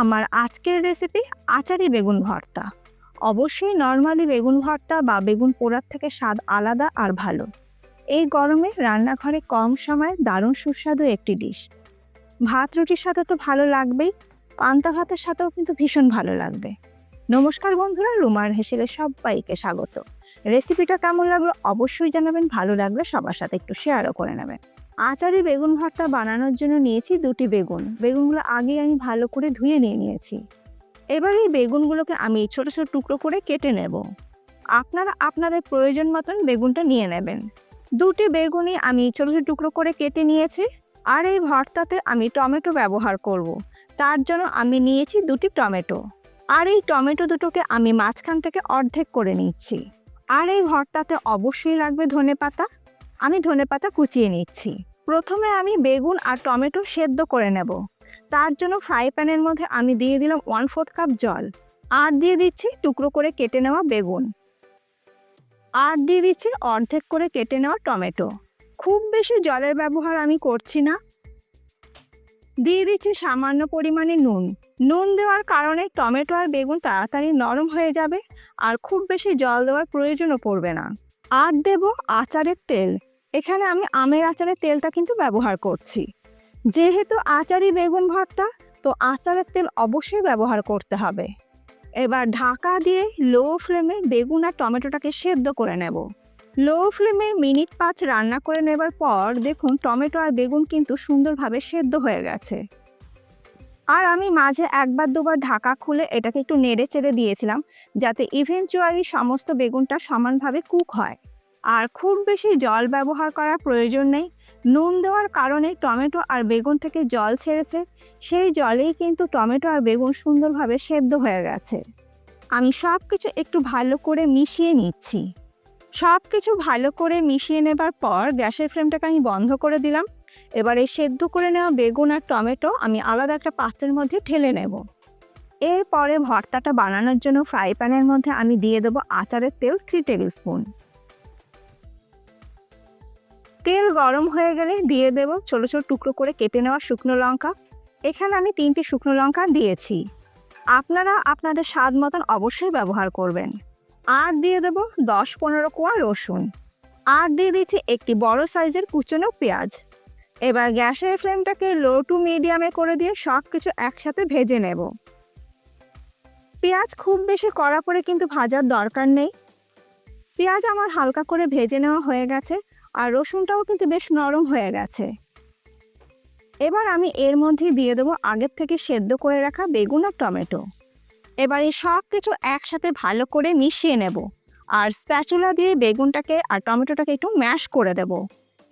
আমার আজকের রেসিপি আচারি বেগুন ভর্তা। অবশ্যই নর্মালি বেগুন ভর্তা বা বেগুন পোড়ার থেকে স্বাদ আলাদা আর ভালো। এই গরমে রান্নাঘরে কম সময়ে দারুণ সুস্বাদু একটি ডিশ ভাত, রুটির সাথে তো ভালো লাগবেই, পান্তা ভাতের সাথেও কিন্তু ভীষণ ভালো লাগবে। নমস্কার বন্ধুরা, রুমার হেসেলে সবাইকে স্বাগত। রেসিপিটা কেমন লাগল অবশ্যই জানাবেন, ভালো লাগলে সবার সাথে একটু শেয়ারও করে নেবেন। আচারি বেগুন ভর্তা বানানোর জন্য নিয়েছি দুটি বেগুন। বেগুনগুলো আগে আমি ভালো করে ধুয়ে নিয়ে নিয়েছি। এবার এই বেগুনগুলোকে আমি ছোটো ছোটো টুকরো করে কেটে নেব। আপনারা আপনাদের প্রয়োজন মতন বেগুনটা নিয়ে নেবেন। দুটি বেগুনই আমি ছোটো ছোটো টুকরো করে কেটে নিয়েছি আর এই ভর্তাতে আমি টমেটো ব্যবহার করব। তার জন্য আমি নিয়েছি দুটি টমেটো। আর এই টমেটো দুটোকে আমি মাঝখান থেকে অর্ধেক করে নিচ্ছি। আর এই ভর্তাতে অবশ্যই লাগবে ধনেপাতা। আমি ধনেপাতা কুচিয়ে নিচ্ছি। প্রথমে আমি বেগুন আর টমেটো সেদ্ধ করে নেব। তার জন্য ফ্রাই প্যানের মধ্যে আমি দিয়ে দিলাম ওয়ান ফোর্থ কাপ জল। আর দিয়ে দিচ্ছি টুকরো করে কেটে নেওয়া বেগুন। আর দিয়ে দিচ্ছি অর্ধেক করে কেটে নেওয়া টমেটো। খুব বেশি জলের ব্যবহার আমি করছি না। দিয়ে দিচ্ছি সামান্য পরিমাণে নুন। নুন দেওয়ার কারণে টমেটো আর বেগুন তাড়াতাড়ি নরম হয়ে যাবে। আর খুব বেশি জল দেওয়ার প্রয়োজনও পড়বে না। আর দেব আচারের তেল। এখানে আমি আমের আচারের তেলটা কিন্তু ব্যবহার করছি। যেহেতু আচারই বেগুন ভর্তা, তো আচারের তেল অবশ্যই ব্যবহার করতে হবে। এবার ঢাকা দিয়ে লো ফ্লেমে বেগুন আর টমেটোটাকে সেদ্ধ করে নেব। লো ফ্লেমে মিনিট পাঁচ রান্না করে নেবার পর দেখুন টমেটো আর বেগুন কিন্তু সুন্দরভাবে সেদ্ধ হয়ে গেছে। আর আমি মাঝে একবার দুবার ঢাকা খুলে এটাকে একটু নেড়ে চেড়ে দিয়েছিলাম, যাতে ইভেনচুয়ালি সমস্ত বেগুনটা সমানভাবে কুক হয়। আর খুব বেশি জল ব্যবহার করার প্রয়োজন নেই। নুন দেওয়ার কারণে টমেটো আর বেগুন থেকে জল ছেড়েছে। সেই জলেই কিন্তু টমেটো আর বেগুন সুন্দরভাবে সেদ্ধ হয়ে গেছে। আমি সব কিছু একটু ভালো করে মিশিয়ে নিচ্ছি। সব কিছু ভালো করে মিশিয়ে নেবার পর গ্যাসের ফ্লেমটাকে আমি বন্ধ করে দিলাম। এবার এই সেদ্ধ করে নেওয়া বেগুন আর টমেটো আমি আলাদা একটা পাত্রের মধ্যে ঠেলে নেব। এরপরে ভর্তাটা বানানোর জন্য ফ্রাই প্যানের মধ্যে আমি দিয়ে দেবো আচারের তেল থ্রি টেবিল স্পুন তেল গরম হয়ে গেলে দিয়ে দেব ছোটো ছোটো টুকরো করে কেটে নেওয়া শুকনো লঙ্কা। এখানে আমি তিনটি শুকনো লঙ্কা দিয়েছি। আপনারা আপনাদের স্বাদ মতন অবশ্যই ব্যবহার করবেন। আর দিয়ে দেব দশ পনেরো কোয়া রসুন। আর দিয়ে দিচ্ছি একটি বড় সাইজের কুচনো পেঁয়াজ। এবার গ্যাসের ফ্লেমটাকে লো টু মিডিয়ামে করে দিয়ে সব কিছু একসাথে ভেজে নেব। পেঁয়াজ খুব বেশি কড়া করে কিন্তু ভাজার দরকার নেই। পেঁয়াজ আমার হালকা করে ভেজে নেওয়া হয়ে গেছে আর রসুনটাও কিন্তু বেশ নরম হয়ে গেছে। এবার আমি এর মধ্যে দিয়ে দেবো আগের থেকে সেদ্ধ করে রাখা বেগুন আর টমেটো। এবার এই সব কিছু একসাথে ভালো করে মিশিয়ে নেব আর স্প্যাচুলা দিয়ে বেগুনটাকে আর টমেটোটাকে একটু ম্যাশ করে দেব।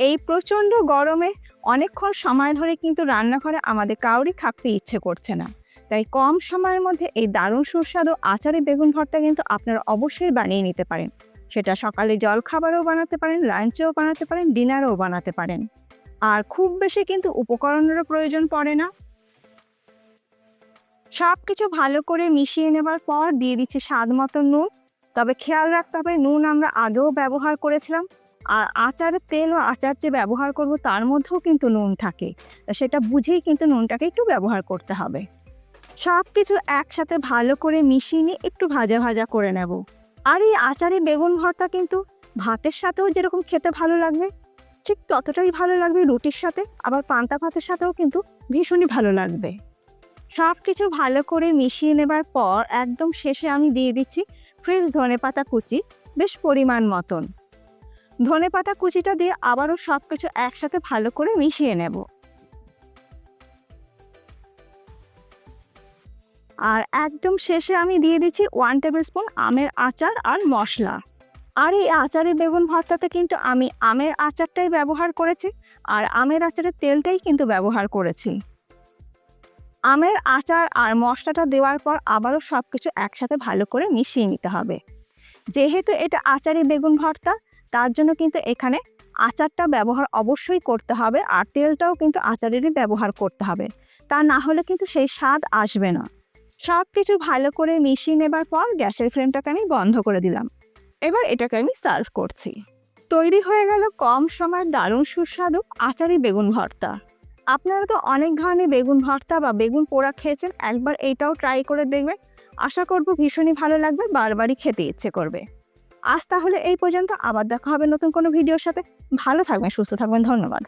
এই প্রচণ্ড গরমে অনেকক্ষণ সময় ধরে কিন্তু রান্নাঘরে আমাদের কাউরি থাকতে ইচ্ছে করছে না। তাই কম সময়ের মধ্যে এই দারুণ সুস্বাদু আচারে বেগুন ভর্তা কিন্তু আপনারা অবশ্যই বানিয়ে নিতে পারেন। সেটা সকালে জল খাবারও বানাতে পারেন, লাঞ্চেও বানাতে পারেন, ডিনারও বানাতে পারেন। আর খুব বেশি কিন্তু উপকরণেরও প্রয়োজন পড়ে না। সব কিছু ভালো করে মিশিয়ে নেবার পর দিয়ে দিচ্ছি স্বাদ মতো নুন। তবে খেয়াল রাখতে হবে, নুন আমরা আগেও ব্যবহার করেছিলাম। আর আচারের তেল ও আচার যে ব্যবহার করব তার মধ্যেও কিন্তু নুন থাকে। সেটা বুঝেই কিন্তু নুনটাকে একটু ব্যবহার করতে হবে। সব কিছু একসাথে ভালো করে মিশিয়ে নিয়ে একটু ভাজা ভাজা করে নেব। আর এই আচারে বেগুন ভর্তা কিন্তু ভাতের সাথেও যেরকম খেতে ভালো লাগবে, ঠিক ততটাই ভালো লাগবে রুটির সাথে, আবার পান্তা ভাতের সাথেও কিন্তু ভীষণই ভালো লাগবে। সব কিছু ভালো করে মিশিয়ে নেবার পর একদম শেষে আমি দিয়ে দিচ্ছি ফ্রেশ ধনে পাতা কুচি, বেশ পরিমাণ মতন। ধনে পাতা কুচিটা দিয়ে আবারও সব কিছু একসাথে ভালো করে মিশিয়ে নেব। আর একদম শেষে আমি দিয়ে দিচ্ছি ওয়ান টেবিল স্পুন আমের আচার আর মশলা। আর এই আচারের বেগুন ভর্তাতে কিন্তু আমি আমের আচারটাই ব্যবহার করেছি আর আমের আচারের তেলটাই কিন্তু ব্যবহার করেছি। আমের আচার আর মশলাটা দেওয়ার পর আবারও সব কিছু একসাথে ভালো করে মিশিয়ে নিতে হবে। যেহেতু এটা আচারি বেগুন ভর্তা তার জন্য কিন্তু এখানে আচারটা ব্যবহার অবশ্যই করতে হবে আর তেলটাও কিন্তু আচারেরই ব্যবহার করতে হবে। তা না হলে কিন্তু সেই স্বাদ আসবে না। সব কিছু ভালো করে মিশিয়ে নেবার পর গ্যাসের ফ্লেমটাকে আমি বন্ধ করে দিলাম। এবার এটাকে আমি সার্ভ করছি। তৈরি হয়ে গেল কম সময়ের দারুণ সুস্বাদু আচারি বেগুন ভর্তা। আপনারা তো অনেক ধরনের বেগুন ভর্তা বা বেগুন পোড়া খেয়েছেন, একবার এইটাও ট্রাই করে দেখবেন। আশা করব ভীষণই ভালো লাগবে, বারবারই খেতে ইচ্ছে করবে। আজ তাহলে এই পর্যন্ত। আবার দেখা হবে নতুন কোনো ভিডিওর সাথে। ভালো থাকবেন, সুস্থ থাকবেন। ধন্যবাদ।